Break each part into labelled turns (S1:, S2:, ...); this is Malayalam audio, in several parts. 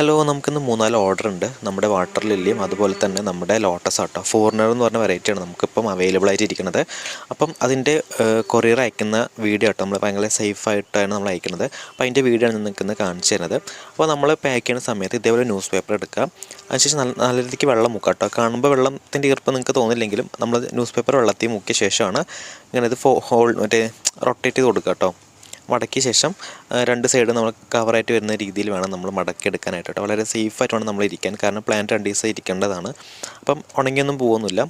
S1: ഹലോ നമുക്കിന്ന് മൂന്നാൽ ഓർഡർ ഉണ്ട്. നമ്മുടെ വാട്ടർ ലില്ലിയും അതുപോലെ തന്നെ നമ്മുടെ ലോട്ടസ് ആട്ടോ. ഫോറിനർ എന്ന് പറഞ്ഞ വെറൈറ്റിയാണ് നമുക്കിപ്പം അവൈലബിൾ ആയിട്ട് ഇരിക്കുന്നത് അപ്പം അതിന്റെ കൊറിയർ അയക്കുന്ന വീഡിയോ ആട്ടോ നമ്മൾ ഭയങ്കര സേഫ് ആയിട്ടാണ് നമ്മൾ അയക്കുന്നത്. അപ്പോൾ അതിന്റെ വീഡിയോ ആണ് നിങ്ങൾക്ക് ഇന്ന് കാണിച്ചു തരുന്നത്. അപ്പോൾ നമ്മൾ പാക്ക് ചെയ്യുന്ന സമയത്ത് ഇതേപോലെ ന്യൂസ് പേപ്പർ എടുക്കുക. അതിനുശേഷം നല്ല നല്ല രീതിക്ക് വെള്ളം മുക്കുക കേട്ടോ. കാണുമ്പോൾ വെള്ളത്തിന്റെ ഈർപ്പം നിങ്ങൾക്ക് തോന്നില്ലെങ്കിലും നമ്മൾ ന്യൂസ് പേപ്പർ വെള്ളത്തിൽ മുക്കിയ ശേഷമാണ് ഇങ്ങനെ ഇത് ഫോ ഹോൾ മറ്റേ റൊട്ടേറ്റ് ചെയ്ത് കൊടുക്കുക കേട്ടോ. മടക്കിയ ശേഷം രണ്ട് സൈഡ് നമ്മൾ കവറായിട്ട് വരുന്ന രീതിയിൽ വേണം നമ്മൾ മടക്കി എടുക്കാനായിട്ട് കേട്ടോ. വളരെ സേഫായിട്ട് വേണം നമ്മൾ ഇരിക്കാൻ. കാരണം പ്ലാന്റ് രണ്ട് ദിവസം ഇരിക്കേണ്ടതാണ്. അപ്പം ഉണങ്ങിയൊന്നും പോകുന്നില്ല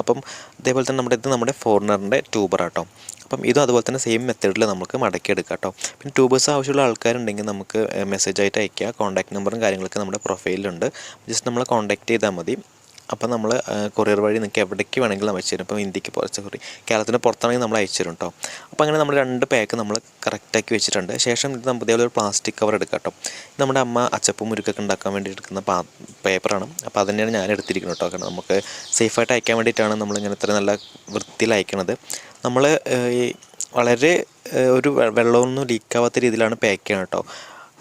S1: അപ്പം അതേപോലെ തന്നെ നമ്മുടെ ഇത് നമ്മുടെ ഫോറിനറിന്റെ ട്യൂബറാട്ടോ അപ്പം ഇതും അതുപോലെ തന്നെ സെയിം മെത്തേഡിൽ നമുക്ക് മടക്കി എടുക്കാം കേട്ടോ. പിന്നെ ട്യൂബേഴ്സ് ആവശ്യമുള്ള ആൾക്കാരുണ്ടെങ്കിൽ നമുക്ക് മെസ്സേജ് ആയിട്ട് അയക്കുക കോൺടാക്ട് നമ്പറും കാര്യങ്ങളൊക്കെ നമ്മുടെ പ്രൊഫൈലിലുണ്ട് ജസ്റ്റ് നമ്മൾ കോൺടാക്ട് ചെയ്താൽ മതി. അപ്പോൾ നമ്മൾ കൊറിയർ വഴി നിങ്ങൾക്ക് എവിടേക്ക് വേണമെങ്കിലും അയച്ചു തരും. ഇപ്പോൾ ഇന്ത്യയ്ക്ക് പോലത്തെ സോറി കേരളത്തിന് പുറത്താണെങ്കിൽ നമ്മൾ അയച്ചു തരും കേട്ടോ അപ്പോൾ അങ്ങനെ നമ്മൾ രണ്ട് പാക്ക് നമ്മൾ കറക്റ്റാക്കി വെച്ചിട്ടുണ്ട്. ശേഷം ഇത് നമുക്ക് ഇതേപോലെ ഒരു പ്ലാസ്റ്റിക് കവർ എടുക്കാം കേട്ടോ നമ്മുടെ അമ്മ അച്ചപ്പും മുരുക്കൊക്കെ ഉണ്ടാക്കാൻ വേണ്ടി എടുക്കുന്ന പാ പേപ്പറാണ് അപ്പോൾ അത് തന്നെയാണ് ഞാൻ എടുത്തിരിക്കുന്നത് കേട്ടോ കാരണം നമുക്ക് സേഫായിട്ട് അയക്കാൻ വേണ്ടിയിട്ടാണ് നമ്മൾ ഇങ്ങനെ ഇത്ര നല്ല വൃത്തിയിൽ അയക്കണത്. നമ്മൾ ഈ വളരെ ഒരു വെള്ളമൊന്നും ലീക്കാവാത്ത രീതിയിലാണ് പാക്ക് ചെയ്യണം കേട്ടോ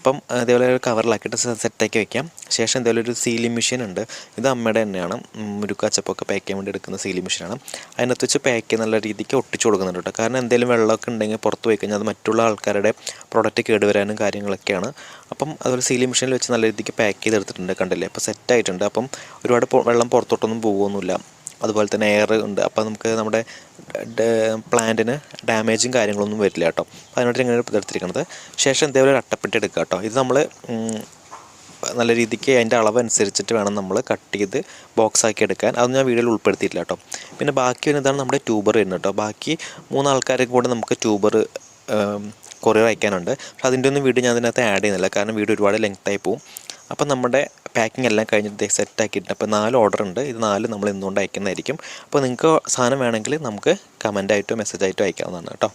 S1: അപ്പം അതേപോലെ ഒരു കവറിലാക്കിയിട്ട് സെറ്റാക്കി വെക്കാം. ശേഷം ഇതേപോലെ ഒരു സീലിംഗ് മെഷീൻ ഉണ്ട്. ഇത് അമ്മയുടെ തന്നെയാണ് മുരുക്കാച്ചപ്പൊക്കെ പാക്ക് ചെയ്യാൻ വേണ്ടി എടുക്കുന്ന സീലിംഗ് മെഷീനാണ് അതിനകത്ത് വെച്ച് പാക്ക് നല്ല രീതിക്ക് ഒട്ടിച്ചു കൊടുക്കുന്നുണ്ട് കേട്ടോ. കാരണം എന്തെങ്കിലും വെള്ളമൊക്കെ ഉണ്ടെങ്കിൽ പുറത്ത് പോയി കഴിഞ്ഞാൽ അത് മറ്റുള്ള ആൾക്കാരുടെ പ്രോഡക്റ്റ് കേടുവരാനും കാര്യങ്ങളൊക്കെയാണ്. അപ്പം അതുപോലെ സീലിംഗ് മെഷീനിൽ വെച്ച് നല്ല രീതിക്ക് പാക്ക് ചെയ്തെടുത്തിട്ടുണ്ട് കണ്ടില്ലേ? അപ്പോൾ സെറ്റായിട്ടുണ്ട് അപ്പം ഒരുപാട് വെള്ളം പുറത്തോട്ടൊന്നും പോകുമൊന്നുമില്ല അതുപോലെ തന്നെ എയർ ഉണ്ട്. അപ്പോൾ നമുക്ക് നമ്മുടെ പ്ലാന്റിന് ഡാമേജും കാര്യങ്ങളൊന്നും വരില്ല കേട്ടോ. അപ്പോൾ അതിനോട് ഇങ്ങനെ എടുത്തിരിക്കുന്നത് ശേഷം ഇതേപോലെ ഒരു അട്ടപ്പെട്ടി എടുക്കുക കേട്ടോ. ഇത് നമ്മൾ നല്ല രീതിക്ക് അതിന്റെ അളവ് അനുസരിച്ചിട്ട് വേണം നമ്മൾ കട്ട് ചെയ്ത് ബോക്സ് ആക്കി എടുക്കാൻ. അത് ഞാൻ വീഡിയോയിൽ ഉൾപ്പെടുത്തിയിട്ടില്ല കേട്ടോ. പിന്നെ ബാക്കി വരുന്നതാണ് നമ്മുടെ ട്യൂബർ വരുന്നത് കേട്ടോ. ബാക്കി മൂന്നാൾക്കാരെ കൂടെ നമുക്ക് ട്യൂബർ കൊറിയർ അയക്കാനുണ്ട് പക്ഷെ അതിന്റെ ഒന്നും വീഡിയോ ഞാൻ അതിനകത്ത് ആഡ് ചെയ്യുന്നില്ല. കാരണം വീഡിയോ ഒരുപാട് ലെങ്ത് ആയി പോകും അപ്പം നമ്മുടെ പാക്കിംഗ് എല്ലാം കഴിഞ്ഞിട്ട് സെറ്റ് ആക്കിയിട്ടുണ്ട്. അപ്പോൾ നാല് ഓർഡർ ഉണ്ട്. ഇത് നാല് നമ്മൾ എന്തുകൊണ്ട് അയക്കുന്നതായിരിക്കും. അപ്പോൾ നിങ്ങൾക്ക് സാധനം വേണമെങ്കിൽ നമുക്ക് കമന്റ് ആയിട്ടോ മെസ്സേജ് ആയിട്ടോ അയക്കാവുന്നതാണ് കേട്ടോ.